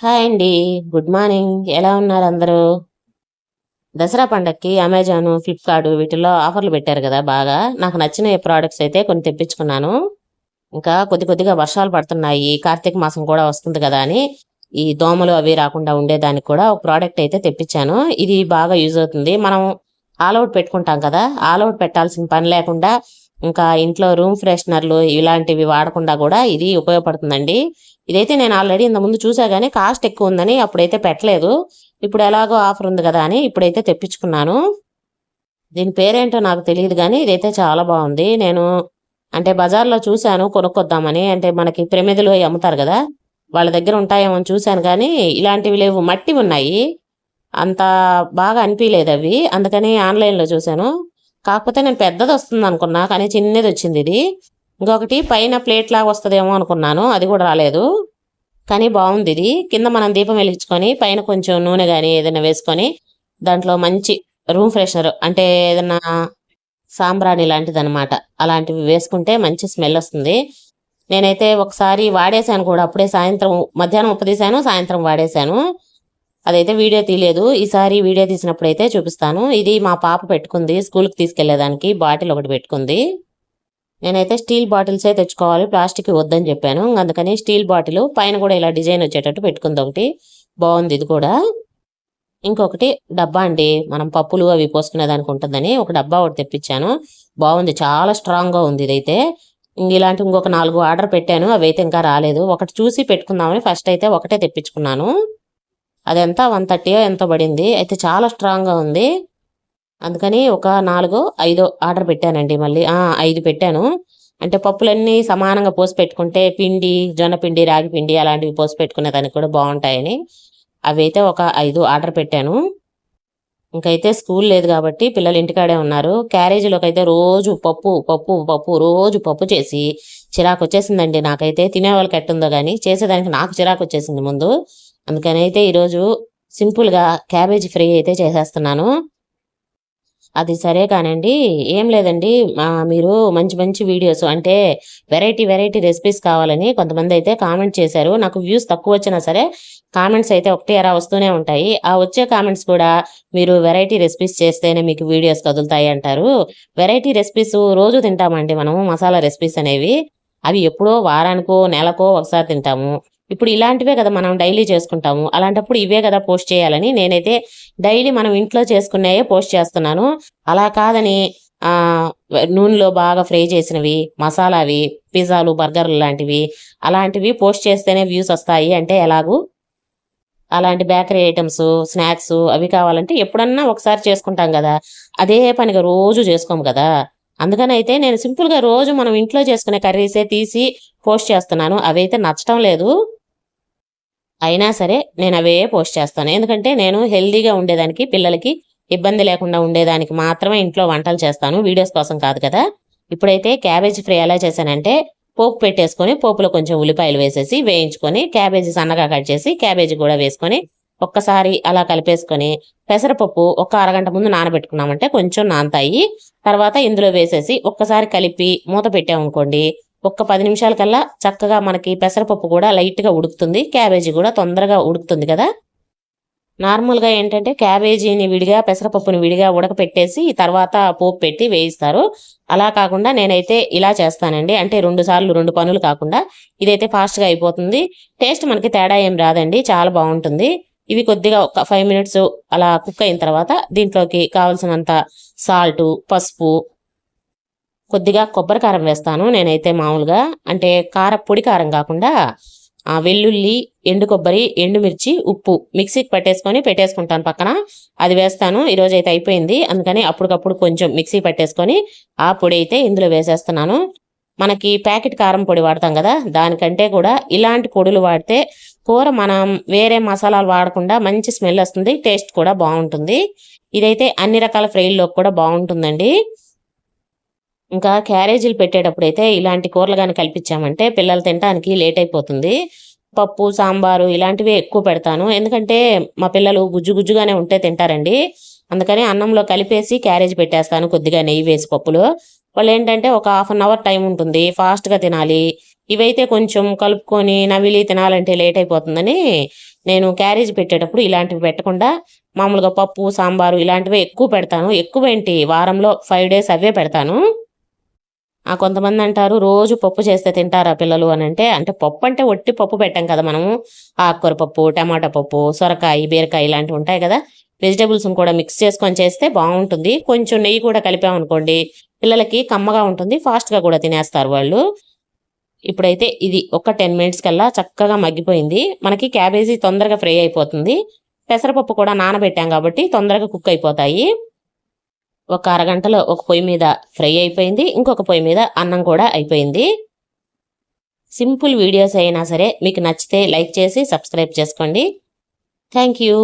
Hi అండి. Good morning. ఎలా ఉన్నారు అందరూ? దసరా పండక్కి అమెజాన్ ఫ్లిప్కార్ట్ వీటిల్లో ఆఫర్లు పెట్టారు కదా బాగా. నాకు నచ్చిన ప్రోడక్ట్స్ అయితే కొన్ని తెప్పించుకున్నాను. ఇంకా కొద్ది కొద్దిగా వర్షాలు పడుతున్నాయి. కార్తీక మాసం కూడా వస్తుంది కదా అని ఈ దోమలు అవి రాకుండా ఉండేదానికి కూడా ఒక ప్రోడక్ట్ అయితే తెప్పించాను. ఇది బాగా యూజ్ అవుతుంది. మనం ఆల్ అవుట్ పెట్టుకుంటాం కదా. ఆల్ అవుట్ పెట్టాల్సిన పని లేకుండా ఇంకా ఇంట్లో రూమ్ ఫ్రెషనర్లు ఇలాంటివి వాడకుండా కూడా ఇది ఉపయోగపడుతుందండి. ఇదైతే నేను ఆల్రెడీ ఇంత ముందు చూసా కానీ కాస్ట్ ఎక్కువ ఉందని అప్పుడైతే పెట్టలేదు. ఇప్పుడు ఎలాగో ఆఫర్ ఉంది కదా అని ఇప్పుడైతే తెప్పించుకున్నాను. దీని పేరేంటో నాకు తెలియదు కానీ ఇదైతే చాలా బాగుంది. నేను అంటే బజార్లో చూశాను కొనుక్కొద్దామని. అంటే మనకి ప్రమిదలు అవి అమ్ముతారు కదా వాళ్ళ దగ్గర ఉంటాయేమో అని చూశాను కానీ ఇలాంటివి లేవు. మట్టి ఉన్నాయి. అంత బాగా అనిపించలేదు అవి. అందుకని ఆన్లైన్లో చూశాను. కాకపోతే నేను పెద్దది వస్తుంది అనుకున్నా కానీ చిన్నది వచ్చింది ఇది. ఇంకొకటి పైన ప్లేట్ లాగా వస్తుందేమో అనుకున్నాను అది కూడా రాలేదు. కానీ బాగుంది ఇది. కింద మనం దీపం వెలిగించుకొని పైన కొంచెం నూనె కానీ ఏదైనా వేసుకొని దాంట్లో మంచి రూమ్ ఫ్రెషనర్ అంటే ఏదైనా సాంబ్రాణి లాంటిది అనమాట అలాంటివి వేసుకుంటే మంచి స్మెల్ వస్తుంది. నేనైతే ఒకసారి వాడేశాను కూడా. అప్పుడే సాయంత్రం మధ్యాహ్నం ఉప్పదీశాను సాయంత్రం వాడేశాను. అదైతే వీడియో తీయలేదు. ఈసారి వీడియో తీసినప్పుడు అయితే చూపిస్తాను. ఇది మా పాప పెట్టుకుంది స్కూల్కి తీసుకెళ్ళేదానికి బాటిల్ ఒకటి పెట్టుకుంది. నేనైతే స్టీల్ బాటిల్సే తెచ్చుకోవాలి ప్లాస్టిక్ వద్దని చెప్పాను. అందుకని స్టీల్ బాటిల్ పైన కూడా ఇలా డిజైన్ వచ్చేటట్టు పెట్టుకుంది. ఒకటి బాగుంది ఇది కూడా. ఇంకొకటి డబ్బా అండి. మనం పప్పులు అవి పోసుకునే దానికి ఉంటుందని ఒక డబ్బా ఒకటి తెప్పించాను. బాగుంది చాలా స్ట్రాంగ్గా ఉంది ఇదైతే. ఇంక ఇలాంటి ఇంకొక నాలుగు ఆర్డర్ పెట్టాను అవి అయితే ఇంకా రాలేదు. ఒకటి చూసి పెట్టుకుందామని ఫస్ట్ అయితే ఒకటే తెప్పించుకున్నాను. అదంతా? వన్ థర్టీయో ఎంతో పడింది. అయితే చాలా స్ట్రాంగ్గా ఉంది. అందుకని ఒక నాలుగో ఐదో ఆర్డర్ పెట్టానండి మళ్ళీ. ఐదు పెట్టాను. అంటే పప్పులన్నీ సమానంగా పోసి పెట్టుకుంటే పిండి జొన్న పిండి రాగి పిండి అలాంటివి పోసి పెట్టుకునే దానికి కూడా బాగుంటాయని. అవి అయితే ఒక ఐదు ఆర్డర్ పెట్టాను. ఇంకైతే స్కూల్ లేదు కాబట్టి పిల్లలు ఇంటికాడే ఉన్నారు. క్యారేజీలోకి అయితే రోజు పప్పు పప్పు పప్పు రోజు పప్పు చేసి చిరాకు వచ్చేసిందండి నాకైతే. తినేవాళ్ళకి ఎట్టుందో కానీ చేసేదానికి నాకు చిరాకు వచ్చేసింది ముందు. అందుకని అయితే ఈరోజు సింపుల్గా క్యాబేజీ ఫ్రై అయితే చేసేస్తున్నాను. అది సరే కానండి ఏం లేదండి. మీరు మంచి మంచి వీడియోస్ అంటే వెరైటీ వెరైటీ రెసిపీస్ కావాలని కొంతమంది అయితే కామెంట్ చేశారు. నాకు వ్యూస్ తక్కువ వచ్చినా సరే కామెంట్స్ అయితే ఒకటి అరా వస్తూనే ఉంటాయి. ఆ వచ్చే కామెంట్స్ కూడా మీరు వెరైటీ రెసిపీస్ చేస్తేనే మీకు వీడియోస్ కదులుతాయి అంటారు. వెరైటీ రెసిపీస్ రోజు తింటామండి మనము మసాలా రెసిపీస్ అనేవి. అవి ఎప్పుడో వారానికో నెలకో ఒకసారి తింటాము. ఇప్పుడు ఇలాంటివే కదా మనం డైలీ చేసుకుంటాము. అలాంటప్పుడు ఇవే కదా పోస్ట్ చేయాలని నేనైతే డైలీ మనం ఇంట్లో చేసుకునేవే పోస్ట్ చేస్తున్నాను. అలా కాదని నూనెలో బాగా ఫ్రై చేసినవి మసాలావి పిజ్జాలు బర్గర్లు లాంటివి అలాంటివి పోస్ట్ చేస్తేనే వ్యూస్ వస్తాయి. అంటే ఎలాగూ? అలాంటి బేకరీ ఐటమ్స్ స్నాక్స్ అవి కావాలంటే ఎప్పుడన్నా ఒకసారి చేసుకుంటాం కదా. అదే పనిగా రోజు చేసుకోము కదా. అందుకని అయితే నేను సింపుల్గా రోజు మనం ఇంట్లో చేసుకునే కర్రీసే తీసి పోస్ట్ చేస్తున్నాను. అవైతే నచ్చటం లేదు. అయినా సరే నేను అవే పోస్ట్ చేస్తాను. ఎందుకంటే నేను హెల్దీగా ఉండేదానికి పిల్లలకి ఇబ్బంది లేకుండా ఉండేదానికి మాత్రమే ఇంట్లో వంటలు చేస్తాను. వీడియోస్ కోసం కాదు కదా. ఇప్పుడైతే క్యాబేజీ ఫ్రై ఎలా చేశానంటే పోపు పెట్టేసుకొని పోపులో కొంచెం ఉల్లిపాయలు వేసేసి వేయించుకొని క్యాబేజీ సన్నగా కట్ చేసి క్యాబేజీ కూడా వేసుకొని ఒక్కసారి అలా కలిపేసుకొని పెసరపప్పు ఒక అరగంట ముందు నానబెట్టుకున్నామంటే కొంచెం నానతాయి. తర్వాత ఇందులో వేసేసి ఒక్కసారి కలిపి మూత పెట్టామనుకోండి ఒక్క పది నిమిషాల కల్లా చక్కగా మనకి పెసరపప్పు కూడా లైట్గా ఉడుకుతుంది. క్యాబేజీ కూడా తొందరగా ఉడుకుతుంది కదా. నార్మల్గా ఏంటంటే క్యాబేజీని విడిగా పెసరపప్పుని విడిగా ఉడకపెట్టేసి తర్వాత పోపు పెట్టి వేయిస్తారు. అలా కాకుండా నేనైతే ఇలా చేస్తానండి. అంటే రెండు సార్లు రెండు పనులు కాకుండా ఇదైతే ఫాస్ట్గా అయిపోతుంది. టేస్ట్ మనకి తేడా ఏం రాదండి. చాలా బాగుంటుంది. ఇవి కొద్దిగా ఒక ఫైవ్ మినిట్స్ అలా కుక్ అయిన తర్వాత దీంట్లోకి కావలసినంత సాల్ట్ పసుపు కొద్దిగా కొబ్బరి కారం వేస్తాను. నేనైతే మామూలుగా అంటే కార పొడి కారం కాకుండా ఆ వెల్లుల్లి ఎండు కొబ్బరి ఎండుమిర్చి ఉప్పు మిక్సీకి పట్టేసుకొని పెట్టేసుకుంటాను పక్కన. అది వేస్తాను. ఈరోజు అయితే అయిపోయింది. అందుకని అప్పటికప్పుడు కొంచెం మిక్సీ పట్టేసుకొని ఆ పొడి అయితే ఇందులో వేసేస్తున్నాను. మనకి ప్యాకెట్ కారం పొడి వాడతాం కదా దానికంటే కూడా ఇలాంటి పొడులు వాడితే కూర మనం వేరే మసాలాలు వాడకుండా మంచి స్మెల్ వస్తుంది టేస్ట్ కూడా బాగుంటుంది. ఇదైతే అన్ని రకాల ఫ్రైల్లో కూడా బాగుంటుందండి. ఇంకా క్యారేజీలు పెట్టేటప్పుడు అయితే ఇలాంటి కూరలు కానీ కల్పించామంటే పిల్లలు తినడానికి లేట్ అయిపోతుంది. పప్పు సాంబారు ఇలాంటివి ఎక్కువ పెడతాను. ఎందుకంటే మా పిల్లలు గుజ్జు గుజ్జుగానే ఉంటే తింటారండి. అందుకని అన్నంలో కలిపేసి క్యారేజ్ పెట్టేస్తాను కొద్దిగా నెయ్యి వేసి పప్పులు. వాళ్ళు ఏంటంటే ఒక హాఫ్ అన్ అవర్ టైం ఉంటుంది ఫాస్ట్గా తినాలి. ఇవైతే కొంచెం కలుపుకొని నవిలి తినాలంటే లేట్ అయిపోతుందని నేను క్యారేజ్ పెట్టేటప్పుడు ఇలాంటివి పెట్టకుండా మామూలుగా పప్పు సాంబారు ఇలాంటివే ఎక్కువ పెడతాను. ఎక్కువ ఏంటి? వారంలో ఫైవ్ డేస్ అవే పెడతాను. కొంతమంది అంటారు రోజు పప్పు చేస్తే తింటారా పిల్లలు? అని అంటే అంటే పప్పు అంటే ఒట్టి పప్పు పెట్టాం కదా మనము. ఆకుకూర పప్పు టమాటా పప్పు సొరకాయ బీరకాయ ఇలాంటివి ఉంటాయి కదా. వెజిటేబుల్స్ కూడా మిక్స్ చేసుకొని చేస్తే బాగుంటుంది. కొంచెం నెయ్యి కూడా కలిపామనుకోండి పిల్లలకి కమ్మగా ఉంటుంది ఫాస్ట్గా కూడా తినేస్తారు వాళ్ళు. ఇప్పుడైతే ఇది ఒక టెన్ మినిట్స్ కల్లా చక్కగా మగ్గిపోయింది. మనకి క్యాబేజీ తొందరగా ఫ్రై అయిపోతుంది. పెసరపప్పు కూడా నానబెట్టాం కాబట్టి తొందరగా కుక్ అయిపోతాయి. ఒక అరగంటలో ఒక పొయ్యి మీద ఫ్రై అయిపోయింది ఇంకొక పొయ్యి మీద అన్నం కూడా అయిపోయింది. సింపుల్ వీడియోస్ అయినా సరే మీకు నచ్చితే లైక్ చేసి సబ్స్క్రైబ్ చేసుకోండి. Thank you.